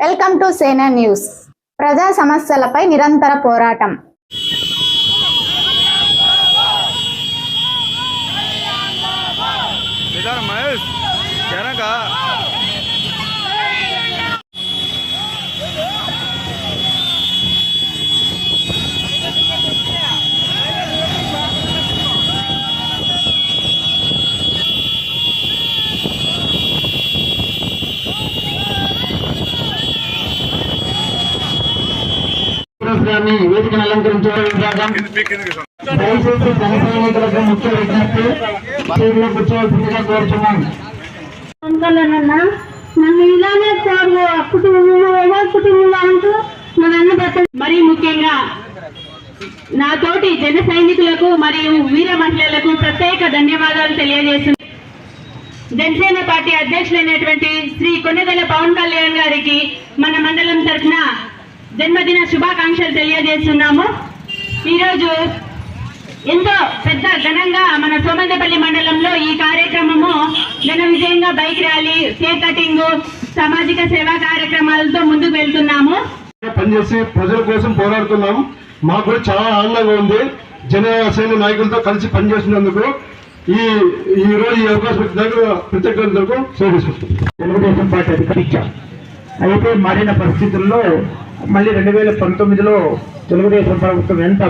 Welcome to సేనా news. ప్రజా సమస్యలపై నిరంతర పోరాటం. వేదికను అలంకరించే విభాగం దయచేసి జన సైనికులకు ముఖ్య విజ్ఞప్తి. సీట్లో కూర్చోవలసిందిగా కోరుతున్నాం అనుకోలేనన్న నన్ను ఇలానే కోరు కుటుంబంలో ఎవరి కుటుంబంలో అంటూ మరీ ముఖ్యంగా నా తోటి జన సైనికులకు మరియు వీర మహిళలకు ప్రత్యేక ధన్యవాదాలు తెలియజేస్తున్నాను జనసేన పార్టీ అధ్యక్షులైనటువంటి శ్రీ కొన్నెదల పవన్ కళ్యాణ్ గారికి మన మండలం తరఫున జన్మదిన శుభాకాంక్షలు తెలియజేస్తున్నాము. ఈరోజు ఎంతో పెద్ద ఘనంగా మన సోమందపల్లి మండలంలో ఈ కార్యక్రమము ఘన విజయంగా బైక్ ర్యాలీ కేక్ కటింగ్ సామాజిక సేవా కార్యక్రమాలతో ముందుకు వెళ్తున్నాము. పనిచేసి ప్రజల కోసం పోరాడుతున్నాం మాకు కూడా చాలా ఆనందంగా ఉంది. జన సైన్య నాయకులతో కలిసి పనిచేసినందుకు ఈ ఈ రోజు ఈ అవకాశం ప్రత్యేకంగా సేవిస్తున్నాం తెలుగుదేశం పార్టీ అధికారించాం అయితే మారిన పరిస్థితుల్లో మళ్ళీ రెండు వేల పంతొమ్మిదిలో తెలుగుదేశం ప్రభుత్వం ఎంత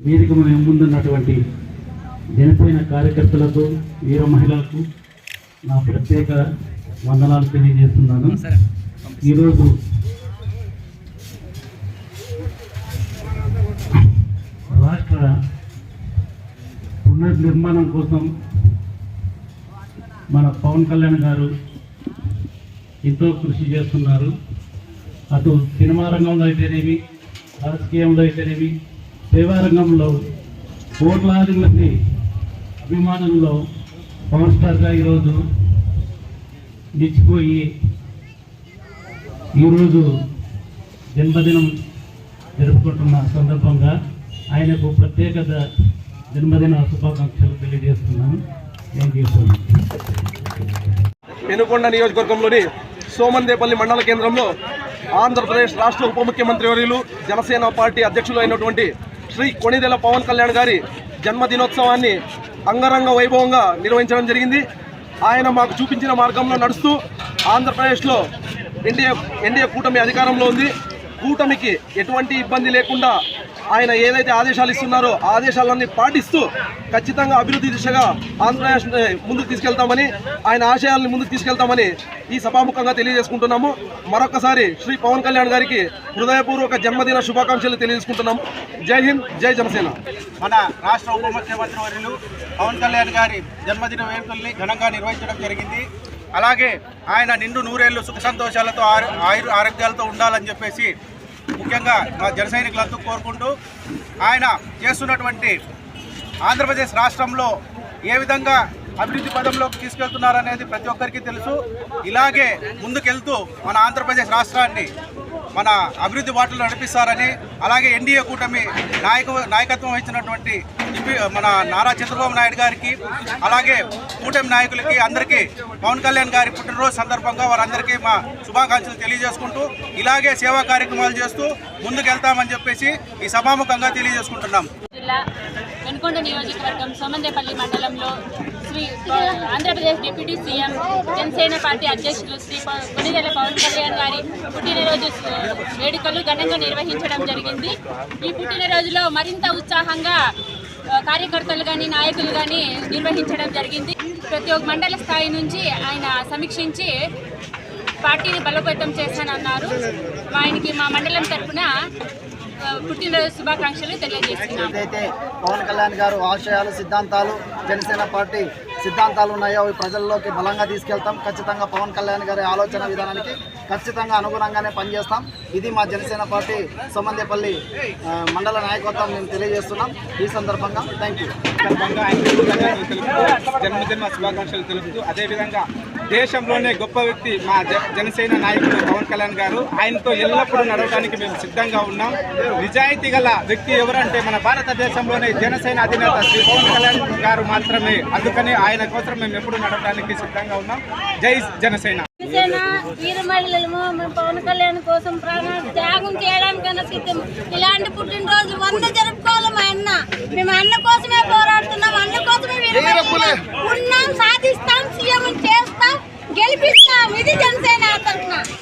వేదిక మన ముందున్నటువంటి జనసేన కార్యకర్తలకు వీర మహిళలకు నా ప్రత్యేక వందనాలు తెలియజేస్తున్నాను. ఈరోజు రాష్ట్ర పునర్నిర్మాణం కోసం మన పవన్ కళ్యాణ్ గారు ఎంతో కృషి చేస్తున్నారు. అటు సినిమా రంగంలో అయితేనేమి రాజకీయంలో అయితేనేమి సేవా రంగంలో కోట్లాది మంది అభిమానుల్లో పవర్ స్టార్గా ఈరోజు నిలిచిపోయి ఈరోజు జన్మదినం జరుపుకుంటున్న సందర్భంగా ఆయనకు ప్రత్యేక జన్మదిన శుభాకాంక్షలు తెలియజేస్తున్నాను. Thank you so much. Penukonda నియోజకవర్గంలోని సోమందేపల్లి మండల కేంద్రంలో ఆంధ్రప్రదేశ్ రాష్ట్ర ఉప ముఖ్యమంత్రి వర్యులు జనసేన పార్టీ అధ్యక్షులు అయినటువంటి శ్రీ కొణిదెల పవన్ కళ్యాణ్ గారి జన్మదినోత్సవాన్ని అంగరంగ వైభవంగా నిర్వహించడం జరిగింది. ఆయన మాకు చూపించిన మార్గంలో నడుస్తూ ఆంధ్రప్రదేశ్లో ఎన్డీఏ ఎన్డీఏ కూటమి అధికారంలో ఉంది. కూటమికి ఎటువంటి ఇబ్బంది లేకుండా ఆయన ఏదైతే ఆదేశాలు ఇస్తున్నారో ఆదేశాలన్నీ పాటిస్తూ ఖచ్చితంగా అభివృద్ధి దిశగా ఆంధ్రప్రదేశ్ ముందుకు తీసుకెళ్తామని ఆయన ఆశయాల్ని ముందుకు తీసుకెళ్తామని ఈ సభాముఖంగా తెలియజేసుకుంటున్నాము. మరొకసారి శ్రీ పవన్ కళ్యాణ్ గారికి హృదయపూర్వక జన్మదిన శుభాకాంక్షలు తెలియజేసుకుంటున్నాము. జై హింద్ జై జనసేన. మన రాష్ట్ర ఉప ముఖ్యమంత్రి వర్యులు పవన్ కళ్యాణ్ గారి జన్మదిన వేడుకల్ని ఘనంగా నిర్వహించడం జరిగింది. అలాగే ఆయన నిండు నూరేళ్ళు సుఖ సంతోషాలతో ఆరు ఆరోగ్యాలతో ఉండాలని చెప్పేసి ముఖ్యంగా మా జన సైనికులందరూ కోరుకుంటూ ఆయన చేస్తున్నటువంటి ఆంధ్రప్రదేశ్ రాష్ట్రంలో ఏ విధంగా అభివృద్ధి పదంలోకి తీసుకెళ్తున్నారనేది ప్రతి ఒక్కరికి తెలుసు. ఇలాగే ముందుకెళ్తూ మన ఆంధ్రప్రదేశ్ రాష్ట్రాన్ని మన అభివృద్ధి బాటలు నడిపిస్తారని అలాగే ఎన్డీఏ కూటమి నాయక నాయకత్వం వహించినటువంటి మన నారా చంద్రబాబు నాయుడు గారికి అలాగే కూటమి నాయకులకి అందరికీ పవన్ కళ్యాణ్ గారి పుట్టినరోజు సందర్భంగా వారందరికీ మా శుభాకాంక్షలు తెలియజేసుకుంటూ ఇలాగే సేవా కార్యక్రమాలు చేస్తూ ముందుకెళ్తామని చెప్పేసి ఈ సభాముఖంగా తెలియజేసుకుంటున్నాం. జిల్లా వెనుకొండ నియోజకవర్గం సోమందేపల్లి మండలంలో Shri Andhra Pradesh deputy CM Janasena party అధ్యక్షులు శ్రీ ప- పవన్ కళ్యాణ్ గారి పుట్టినరోజు వేడుకలు ఘనంగా నిర్వహించడం జరిగింది. ఈ పుట్టినరోజులో మరింత ఉత్సాహంగా కార్యకర్తలు కానీ నాయకులు కానీ నిర్వహించడం జరిగింది. ప్రతి ఒక్క మండల స్థాయి నుంచి ఆయన సమీక్షించి పార్టీని బలోపేతం చేస్తానన్నారు ఆయనకి మా మండలం తరఫున పుట్టినరోజు శుభాకాంక్షలు ఏదైతే పవన్ కళ్యాణ్ గారు ఆశయాలు సిద్ధాంతాలు జనసేన పార్టీ సిద్ధాంతాలు ఉన్నాయో అవి ప్రజల్లోకి బలంగా తీసుకెళ్తాం. ఖచ్చితంగా పవన్ కళ్యాణ్ గారి ఆలోచన విధానానికి ఖచ్చితంగా అనుగుణంగానే పనిచేస్తాం. ఇది మా జనసేన పార్టీ సోమందేపల్లి మండల నాయకత్వం మేము తెలియజేస్తున్నాం. ఈ సందర్భంగా థ్యాంక్ యూ జన్మదిన శుభాకాంక్షలు తెలుపుతూ అదేవిధంగా దేశంలోనే గొప్ప వ్యక్తి మా జ- జనసేన నాయకుడు పవన్ కళ్యాణ్ గారు. ఆయనతో ఎల్లప్పుడూ నడవడానికి మేము సిద్ధంగా ఉన్నాం. నిజాయితీ గల వ్యక్తి ఎవరంటే మన భారతదేశంలోనే జనసేన అధినేత శ్రీ పవన్ కళ్యాణ్ గారు మాత్రమే. అందుకని ఆయన కోసం మేము ఎప్పుడు నడవడానికి సిద్ధంగా ఉన్నాం. జై జనసేన. పవన్ కళ్యాణ్ కోసం ప్రాణాలు త్యాగం చేయడానికైనా సిద్ధం ఇలాంటి పుట్టినరోజు వంద జరుపుకోవాలి మా అన్న. మేము అన్న కోసం